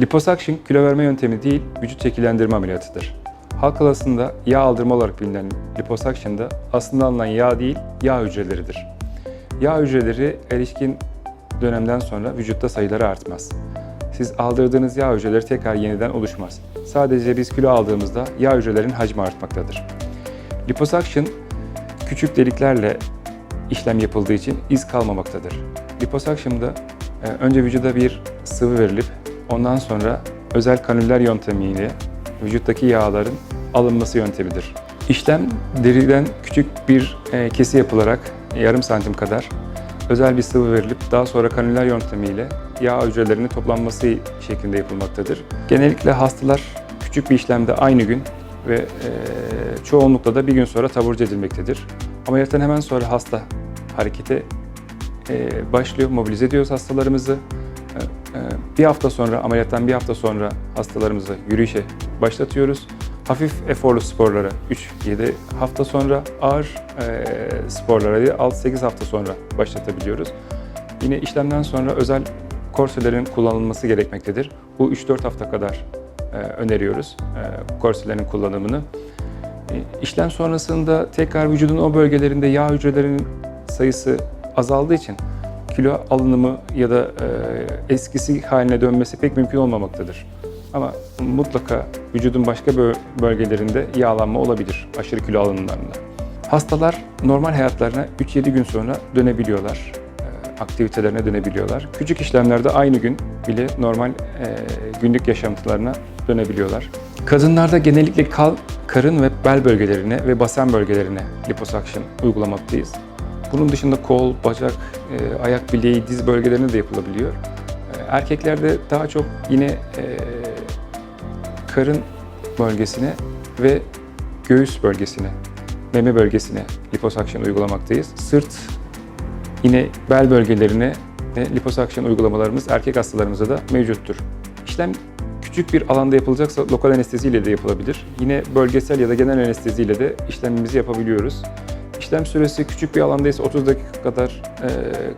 Liposuction kilo verme yöntemi değil, vücut şekillendirme ameliyatıdır. Halk arasında yağ aldırma olarak bilinen liposuction'da aslında alınan yağ değil, yağ hücreleridir. Yağ hücreleri erişkin dönemden sonra vücutta sayıları artmaz. Siz aldırdığınız yağ hücreleri tekrar yeniden oluşmaz. Sadece biz kilo aldığımızda yağ hücrelerinin hacmi artmaktadır. Liposuction küçük deliklerle işlem yapıldığı için iz kalmamaktadır. Liposuction'da e, önce vücuda bir sıvı verilip ondan sonra özel kanüller yöntemiyle vücuttaki yağların alınması yöntemidir. İşlem deriden küçük bir e, kesi yapılarak yarım santim kadar özel bir sıvı verilip daha sonra kanüller yöntemiyle yağ hücrelerinin toplanması şeklinde yapılmaktadır. Genellikle hastalar küçük bir işlemde aynı gün ve e, çoğunlukla da bir gün sonra taburcu edilmektedir. Ameliyattan hemen sonra hasta harekete e, başlıyor, mobilize ediyoruz hastalarımızı. Bir hafta sonra, ameliyattan bir hafta sonra hastalarımızı yürüyüşe başlatıyoruz. Hafif eforlu sporlara 3-7 hafta sonra, ağır e, sporlara da 6-8 hafta sonra başlatabiliyoruz. Yine işlemden sonra özel korselerin kullanılması gerekmektedir. Bu 3-4 hafta kadar e, öneriyoruz e, korselerin kullanımını. E, İşlem sonrasında tekrar vücudun o bölgelerinde yağ hücrelerinin sayısı azaldığı için kilo alınımı ya da e, eskisi haline dönmesi pek mümkün olmamaktadır. Ama mutlaka vücudun başka bö- bölgelerinde yağlanma olabilir aşırı kilo alımlarında. Hastalar normal hayatlarına 3-7 gün sonra dönebiliyorlar. e, aktivitelerine dönebiliyorlar. Küçük işlemlerde aynı gün bile normal e, günlük yaşantılarına dönebiliyorlar. Kadınlarda genellikle kal, karın ve bel bölgelerine ve basen bölgelerine liposuction uygulamaktayız. Bunun dışında kol, bacak, e, ayak bileği, diz bölgelerine de yapılabiliyor. E, Erkeklerde daha çok yine e, karın bölgesine ve göğüs bölgesine, meme bölgesine liposuction uygulamaktayız. Sırt, yine bel bölgelerine liposuction uygulamalarımız erkek hastalarımızda da mevcuttur. İşlem küçük bir alanda yapılacaksa lokal anesteziyle de yapılabilir. Yine bölgesel ya da genel anesteziyle de işlemimizi yapabiliyoruz. İşlem süresi küçük bir alandaysa 30 dakika kadar e,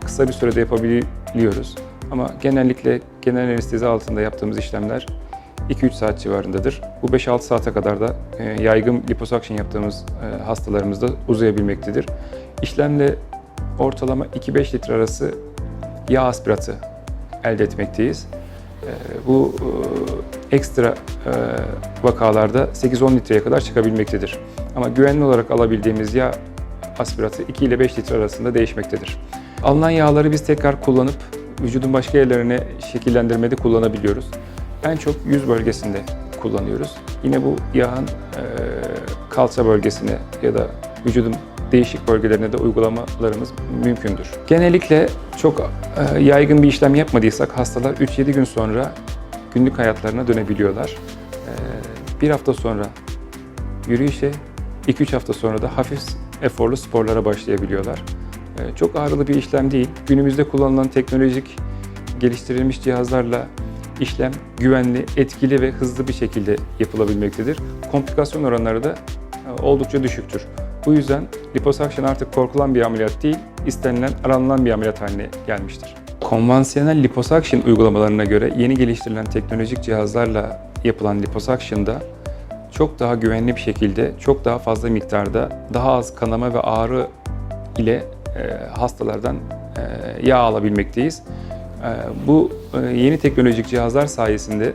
kısa bir sürede yapabiliyoruz. Ama genellikle genel anestezi altında yaptığımız işlemler 2-3 saat civarındadır. Bu 5-6 saate kadar da e, yaygın liposuction yaptığımız e, hastalarımızda uzayabilmektedir. İşlemle ortalama 2-5 litre arası yağ aspiratı elde etmekteyiz. Bu ekstra vakalarda 8-10 litreye kadar çıkabilmektedir. Ama güvenli olarak alabildiğimiz yağ aspiratı 2 ile 5 litre arasında değişmektedir. Alınan yağları biz tekrar kullanıp vücudun başka yerlerine şekillendirmede kullanabiliyoruz. En çok yüz bölgesinde kullanıyoruz. Yine bu yağın e, kalça bölgesine ya da vücudun değişik bölgelerine de uygulamalarımız mümkündür. Genellikle çok e, yaygın bir işlem yapmadıysak hastalar 3-7 gün sonra günlük hayatlarına dönebiliyorlar. E, bir hafta sonra yürüyüşe, 2-3 hafta sonra da hafif eforlu sporlara başlayabiliyorlar. E, Çok ağrılı bir işlem değil. Günümüzde kullanılan teknolojik geliştirilmiş cihazlarla işlem güvenli, etkili ve hızlı bir şekilde yapılabilmektedir. Komplikasyon oranları da e, oldukça düşüktür. Bu yüzden liposuction artık korkulan bir ameliyat değil, istenilen, aranılan bir ameliyat haline gelmiştir. Konvansiyonel liposuction uygulamalarına göre yeni geliştirilen teknolojik cihazlarla yapılan liposuction'da çok daha güvenli bir şekilde, çok daha fazla miktarda, daha az kanama ve ağrı ile e, hastalardan e, yağ alabilmekteyiz. E, bu e, yeni teknolojik cihazlar sayesinde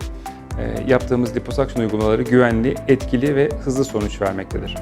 e, yaptığımız liposuction uygulamaları güvenli, etkili ve hızlı sonuç vermektedir.